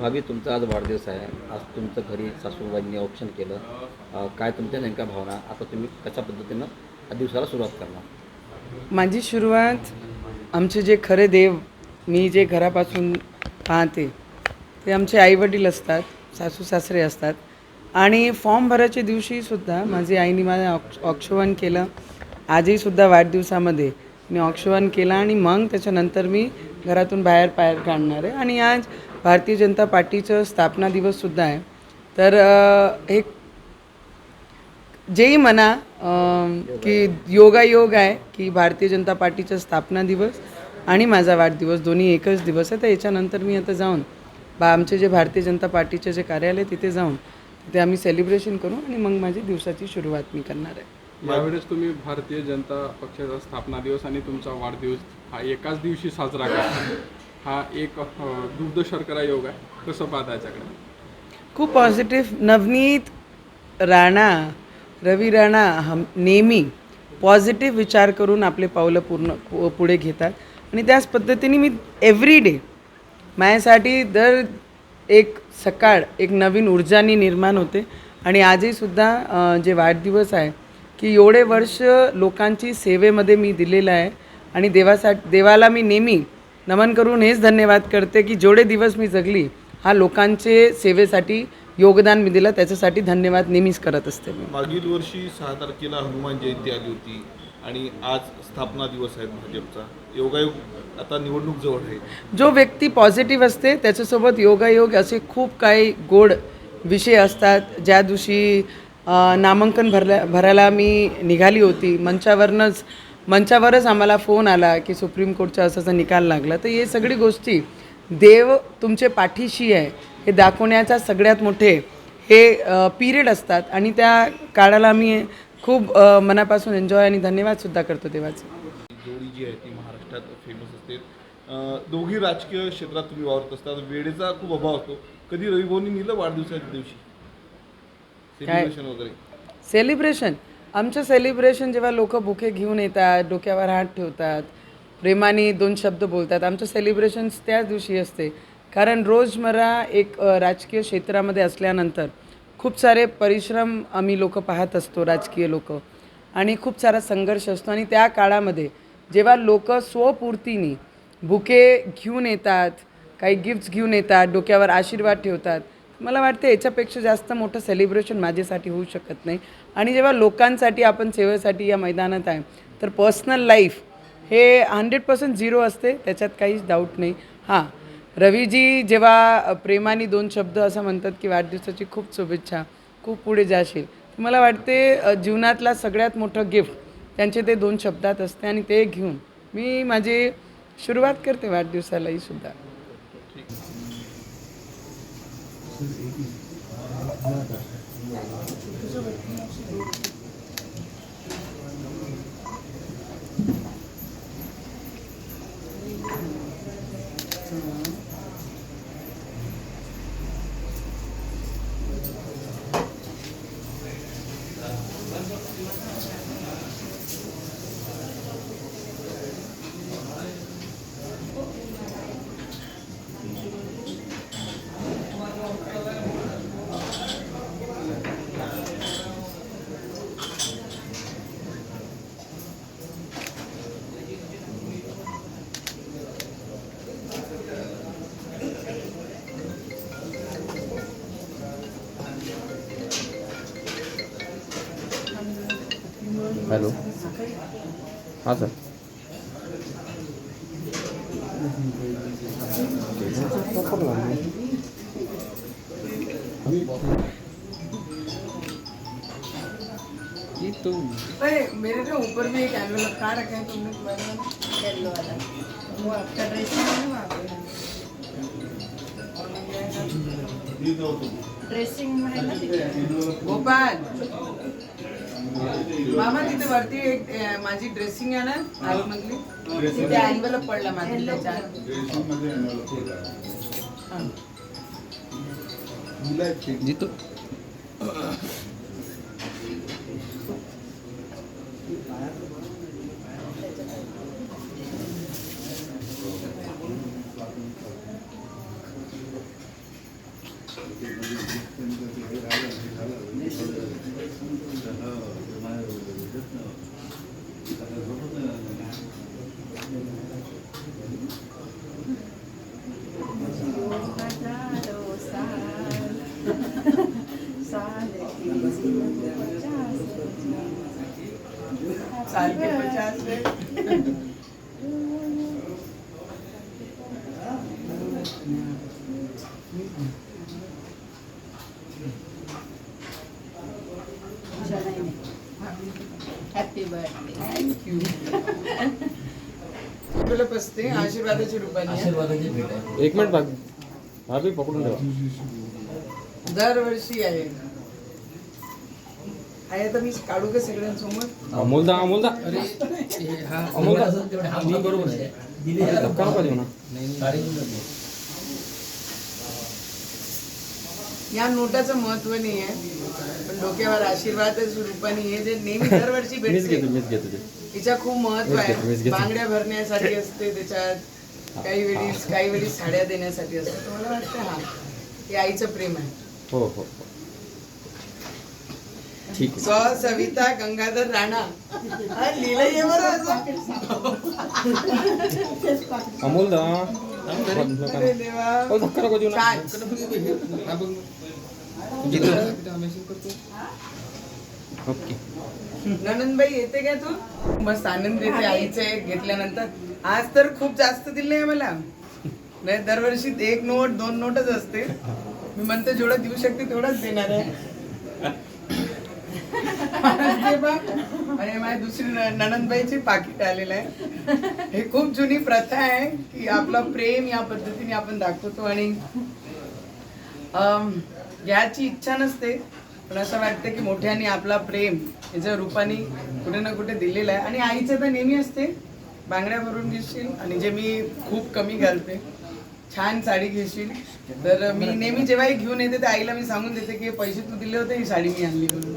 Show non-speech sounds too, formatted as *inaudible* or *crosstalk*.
भाभी तुमचा आज वाढदिवस आहे. आज तुमचं घरी सासूबाईंनी ऑप्शन केलं. काय तुमच्या नेमक्या भावना? आता तुम्ही कशा पद्धतीनं दिवसाला सुरुवात करणार? माझी सुरुवात आमचे जे खरे देव मी जे घरापासून पाहते ते आमचे आईवडील असतात. सासू सासरे असतात. आणि फॉर्म भरायच्या दिवशीसुद्धा माझी आईने माझं ऑक्ष ऑक्षवन केलं. आजही सुद्धा वाढदिवसामध्ये मी ऑक्षवन केलं आणि मग त्याच्यानंतर मी घरातून बाहेर पायर काढणार आहे. आणि आज भारतीय जनता पार्टीचं स्थापना दिवससुद्धा आहे. तर हे एक जेही म्हणा की योगायोग आहे की भारतीय जनता पार्टीचा स्थापना दिवस आणि माझा वाढदिवस दोन्ही एकच दिवस आहे. तर याच्यानंतर मी आता जाऊन बा आमचे जे भारतीय जनता पार्टीचे जे कार्यालय तिथे जाऊन तिथे आम्ही सेलिब्रेशन करू आणि मग माझी दिवसाची सुरुवात मी करणार आहे. यावेळेस तुम्ही भारतीय जनता पक्षाचा स्थापना दिवस आणि तुमचा वाढदिवस हा एकाच दिवशी साजरा करता हा एक दुग्ध शर्करा योग आहे. कसं पाहता याच्याकडे? खूप पॉझिटिव्ह नवनीत राणा रवी राणा हम नेहमी पॉझिटिव्ह विचार करून आपले पावलं पूर्ण पुढे घेतात. आणि त्याच पद्धतीने मी एव्हरी डे माझ्यासाठी दर एक सकाळ एक नवीन ऊर्जानी निर्माण होते. आणि आजही सुद्धा जे वाढदिवस आहे की एवढे वर्ष लोकांची सेवेमध्ये मी दिलेलं आहे. आणि देवासाठी देवाला मी नेहमी नमन करून हेच धन्यवाद करते की जेवढे दिवस मी जगली हा लोकांचे सेवेसाठी योगदान मी दिलं त्याच्यासाठी धन्यवाद नेहमीच करत असते मी. मागील वर्षी सहा तारखेला हनुमान जयंती आली होती. आणि आज स्थापना दिवस आहे भाजपचा. योगायोग आता निवडणूक जवळ आहे. जो व्यक्ती पॉझिटिव्ह असते त्याच्यासोबत योगायोग असे खूप काही गोड विषय असतात. ज्या दिवशी नामांकन भरल्या भरायला मी निघाली होती मंचावरनंच मंचावरच आम्हाला फोन आला की सुप्रीम कोर्टचा असाचा निकाल लागला. तर हे सगळी गोष्टी देव तुमचे पाठीशी आहे. हे दाखवण्याचा सगळ्यात मोठे हे पिरियड असतात. आणि त्या काळाला आम्ही खूप मनापासून एन्जॉय आणि धन्यवादसुद्धा करतो देवाचे जोडी जी आहे ती महाराष्ट्रात फेमस असते अं, दोघी राजकीय क्षेत्रात तुम्ही वावरत असतात वेळेचा खूप अभाव असतो. कधी रविभाऊनी नेलं वाढदिवसाच्या दिवशी? सेलिब्रेशन वगैरे. सेलिब्रेशन आमचं सेलिब्रेशन जेव्हा लोक बुके घेऊन येतात डोक्यावर हात ठेवतात प्रेमाने दोन शब्द बोलतात आमचं सेलिब्रेशन त्याच दिवशी असते. कारण रोजमर्रा एक राजकीय क्षेत्रामध्ये असल्यानंतर खूप सारे परिश्रम आम्ही लोक पाहत असतो राजकीय लोक. आणि खूप सारा संघर्ष असतो. आणि त्या काळामध्ये जेव्हा लोक स्वपूर्तीने बुके घेऊन येतात काही गिफ्ट्स घेऊन येतात डोक्यावर आशीर्वाद ठेवतात. मला वाटते याच्यापेक्षा जास्त मोठं सेलिब्रेशन माझ्यासाठी होऊ शकत नाही. आणि जेव्हा लोकांसाठी आपण सेवेसाठी या मैदानात आहे तर पर्सनल लाईफ हे हंड्रेड पर्सेंट झिरो असते त्याच्यात काहीच डाऊट नाही. हां रवीजी जेव्हा प्रेमाने दोन शब्द असं म्हणतात की वाढदिवसाची खूप शुभेच्छा खूप पुढे जाशील. मला वाटते जीवनातला सगळ्यात मोठं गिफ्ट त्यांचे ते दोन शब्दात असते आणि ते घेऊन मी माझे सुरुवात करते वाढदिवसालाही सुद्धा. हॅलो. हां सर. अरे मेरे तो ऊपर भी एक एनवेलप कहाँ रखा है तुमने येलो वाला। वो आपका ड्रेसिंग है ना वहाँ पे ड्रेसिंग ना गोपाल। मामा तिथे वरती एक अं, माझी ड्रेसिंग आहे ना आतमधली तिथे एनवेलप पडला माझ्या त्याच्यात. जितू *laughs* थँक्यू आशीर्वादाची रूपाने आहे. आशीर्वादाची भेट आहे. एक मिनिट हा बी पकडून ठेवा. दरवर्षी आहे. आहे तर मी काढू का सगळ्यांसमोर? अमोलदा अमोलदा अमोलदा मी बरोबर आहे. दिली आहे. धक्का नको देऊ ना. साडी घेऊन जाते. या नोटाचं महत्त्व नाही आहे. पण डोक्यावर आशीर्वादाच्या रूपाने हे जे नेहमी दरवर्षी *laughs* भेटते. तिच्या खूप महत्त्व आहे. बांगड्या भरण्यासाठी असते त्याच्यात काही वेळी काही वेळी साड्या देण्यासाठी असते. मला वाटतं? हा. हे आईचं प्रेम आहे. हो हो हो. ठीक आहे. स सविता गंगाधर राणा. अरे देवा. काय? ओके. ननंदबाई येते का तू? मस्त आनंद येते आईचं एक घेतल्यानंतर. आज तर खूप जास्त दिले आहे मला नाही दरवर्षी एक नोट दोन नोटच असते. मी म्हणते जेवढं देऊ शकते तेवढंच देणार आहे. आणि माझ्या दुसरी ननंदबाईची पाकिट आलेलं आहे. हे खूप जुनी प्रथा आहे की आपलं प्रेम या पद्धतीने आपण दाखवतो आणि अम, घ्यायची इच्छा नसते पण असं वाटतं की मोठ्याने आपला प्रेम याच्या रूपाने कुठे ना कुठे दिलेलं आहे. आणि आईचं तर नेहमी असते बांगड्या भरून घेशील आणि जे मी खूप कमी घालते छान साडी घेशील. तर मी नेहमी जेव्हाही घेऊन येते तर आईला मी सांगून देते की पैसे तू दिले होते ही साडी मी आणली म्हणून.